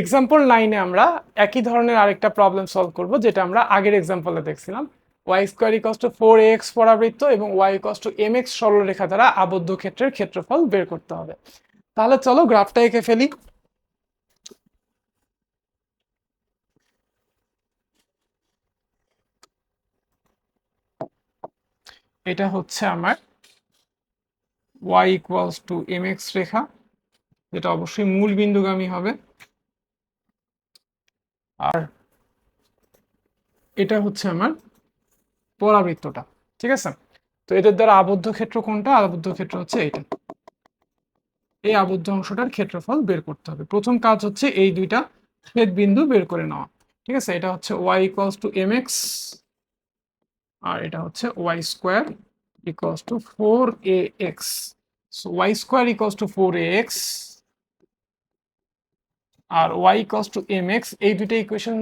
Example নাইনে আমরা একই ধরনের আরেকটা প্রবলেম সলভ করব, যেটা আমরা আগের এক্সাম্পলে দেখছিলাম। Y square equals to four X পরাবৃত্ত এবং Y equals to M X সরলরেখা দ্বারা আবদ্ধ ক্ষেত্রের ক্ষেত্রফল বের করতে হবে। তাহলে চলো গ্রাফটা এঁকে ফেলি। এটা হচ্ছে আমার Y equals to M X রেখা, যেটা অবশ্যই মূল বিন্দুগামী হবে। আর এটা হচ্ছে আমার পরাবৃত্তটা, ঠিক আছে? তো এদের দ্বারা আবদ্ধ ক্ষেত্র কোনটা? আবদ্ধ ক্ষেত্র হচ্ছে এইটা। এই আবদ্ধ অংশটার ক্ষেত্রফল বের করতে হবে। প্রথম কাজ হচ্ছে এই দুইটা ছেদ বিন্দু বের করে নেওয়া, ঠিক আছে? এটা হচ্ছে Y equals to M X আর এটা হচ্ছে Y square equals to four A X so Y square equals to four A X R Y equals to M X এই দুটো ইকুয়েশন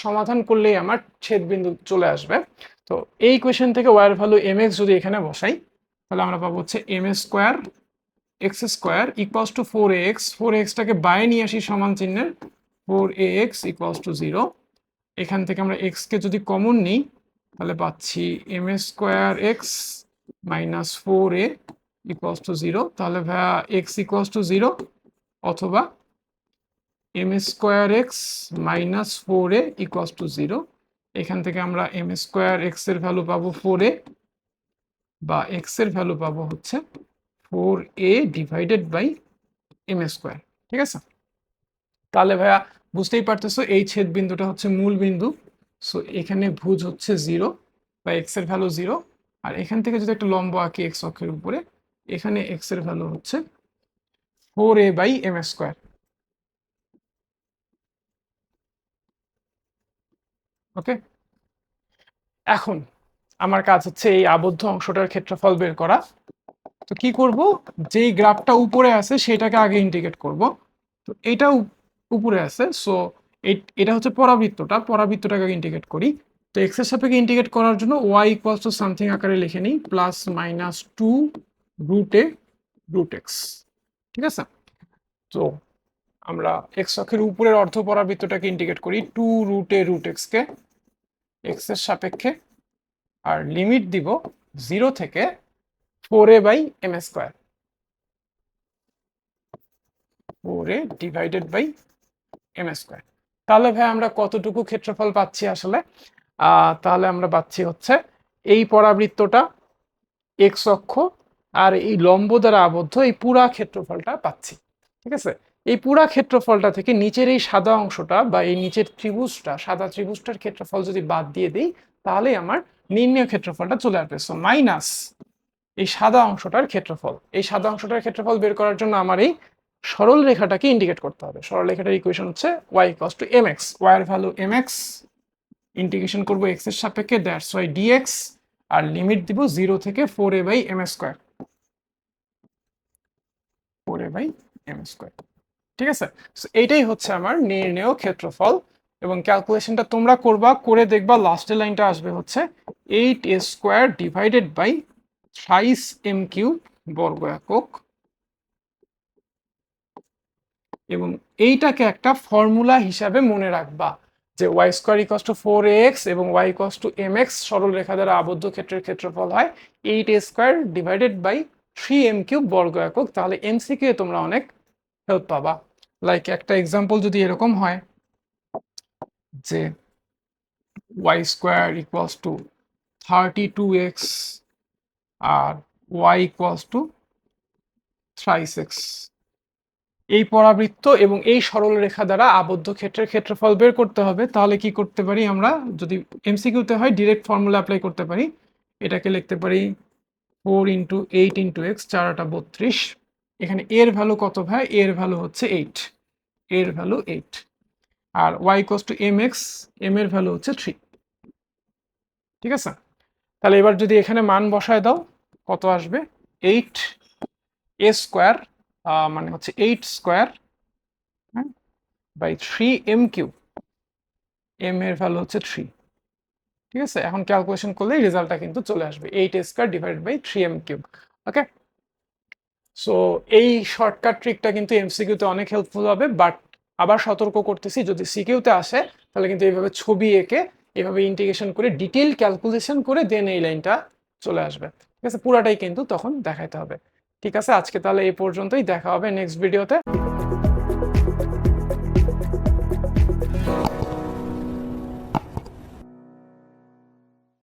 সমাধান করলেই আমার ছেদ বিন্দু চলে আসবে। তো এই ইকুয়েশন থেকে ওয়ার ভ্যালু এম এক্স যদি এখানে বসাই, তাহলে আমরা পাবো হচ্ছে M A square X square equals to four X four এক্সটাকে বাইরে নিয়ে আসি সমান চিহ্নের four A X equals to zero এখান থেকে আমরা এক্সকে যদি কমন নিই, তাহলে পাচ্ছি M A square X minus four A equals to zero তাহলে ভাইয়া এক্স ইকুয়ালস টু জিরো অথবা M square X minus four A equals to zero এখান থেকে আমরা এম স্কোয়ার এক্সের ভ্যালু পাবো ফোর এ বা এক্সের ভ্যালু পাবো হচ্ছে four A divided by M square ঠিক আছে? তাহলে ভাইয়া বুঝতেই পারতেছো, এই ছেদ বিন্দুটা হচ্ছে মূল বিন্দু। সো এখানে ভুজ হচ্ছে জিরো বা এক্সের ভ্যালু জিরো আর এখান থেকে যদি একটা লম্ব আঁকি এক্স অক্ষের উপরে, এখানে এক্সের ভ্যালু হচ্ছে four A by M square okay? এখন আমার কাজ হচ্ছে এই আবদ্ধ অংশটার ক্ষেত্রফল বের করা। তো কি করব? যেই গ্রাফটা উপরে আছে সেটাকে আগে ইন্টিগ্রেট করব। তো এটা উপরে আছে, সো এটা হচ্ছে পরাবৃত্তটা। পরাবৃত্তটাকে ইন্টিগ্রেট করি। তো এক্সের সাপেক্ষে ইন্টিগ্রেট করার জন্য ওয়াই ইকুয়ালস টু সামথিং আকারে লিখে নিই plus minus two root A root X ঠিক আছে? তো আমরা এক্স অক্ষের উপরের অর্ধ পরাবৃত্তটাকে ইন্টিগ্রেট করি টু রুট এ রুট এক্সকে এক্সের সাপেক্ষে আর লিমিট দিব জিরো থেকে four A by M square four A divided by M square তাহলে ভাই আমরা কতটুকু ক্ষেত্রফল পাচ্ছি আসলে? তাহলে আমরা পাচ্ছি হচ্ছে এই পরাবৃত্তটা এক্স অক্ষ আর এই লম্ব দ্বারা আবদ্ধ এই পুরা ক্ষেত্রফলটা পাচ্ছি। ঠিক আছে? এই পুরা ক্ষেত্রফলটা থেকে নিচের এই সাদা অংশটা বা এই নিচের ত্রিভুজটা, সাদা ত্রিভুজটার ক্ষেত্রফল যদি বাদ দিয়ে দিই, তাহলে আমার নির্ণয় ক্ষেত্রফলটা চলে আসবে। সো মাইনাস এই সাদা অংশটার ক্ষেত্রফল। এই সাদা অংশটার ক্ষেত্রফল বের করার জন্য আমার এই সরল রেখাটাকে ইন্ডিকেট করতে হবে। সরল রেখাটার ইকুয়েশন হচ্ছে Y equals to M X ওয়াইয়ের ভ্যালু এম এক্স ইন্টিগ্রেশন করব এক্সের সাপেক্ষে দ্যাটস ওয়াই ডিএক্স আর লিমিট দিব জিরো থেকে four A by M square four A by M square ঠিক আছে? এইটাই হচ্ছে আমার নির্ণেয় ক্ষেত্রফল এবং ক্যালকুলেশনটা তোমরা করবা, করে দেখবা লাস্টের লাইনটা আসবে হচ্ছে eight a square divided by size m cube বর্গ একক। এবং এইটাকে একটা ফর্মুলা হিসাবে মনে রাখবা যে y square equals to four x এবং y equals to m x সরল রেখা দ্বারা আবদ্ধ ক্ষেত্রের ক্ষেত্রফল হয় eight a square divided by three m cube বর্গ একক। তাহলে এমসিকিউ তোমরা অনেক হেল্প পাবা। লাইক একটা এক্সাম্পল যদি এরকম হয়, যে y square equals to thirty two x R y equals to thrice x এই পরাবৃত্ত এবং এই সরল রেখা দ্বারা আবদ্ধ ক্ষেত্রের ক্ষেত্রফল বের করতে হবে, তাহলে কি করতে পারি আমরা? যদি এমসিকিউতে হয় ডিরেক্ট ফর্মুলা অ্যাপ্লাই করতে পারি। এটাকে লিখতে পারি four into eight into x চারটা বত্রিশ। এখানে এর ভ্যালু কত ভাই? এর ভ্যালু হচ্ছে এইট এর value eight R y equals to m x m এর ভ্যালু হচ্ছে থ্রি ঠিক আছে? তাহলে এবার যদি এখানে মান বসায় দাও, কত আসবে? এইট এ স্কোয়ার মানে হচ্ছে এইট স্কোয়ার হ্যাঁ by three m cube m এর ভ্যালু হচ্ছে থ্রি ঠিক আছে? এখন ক্যালকুলেশন করলেই রেজাল্টটা কিন্তু চলে আসবে। Eight a square divide by three m cube okay so এই শর্টকাট ট্রিকটা কিন্তু এমসিকিউতে অনেক হেল্পফুল হবে বাট আবার সতর্ক করতেছি, যদি সিকিউতে আসে, তাহলে কিন্তু এইভাবে ছবি এঁকে, এভাবে ইন্টিগ্রেশন করে ডিটেল ক্যালকুলেশন করে দেন এই লাইনটা চলে আসবে। ঠিক আছে? পুরাটাই কিন্তু তখন দেখাইতে হবে। ঠিক আছে? আজকে তাহলে এই পর্যন্তই, দেখা হবে নেক্সট ভিডিওতে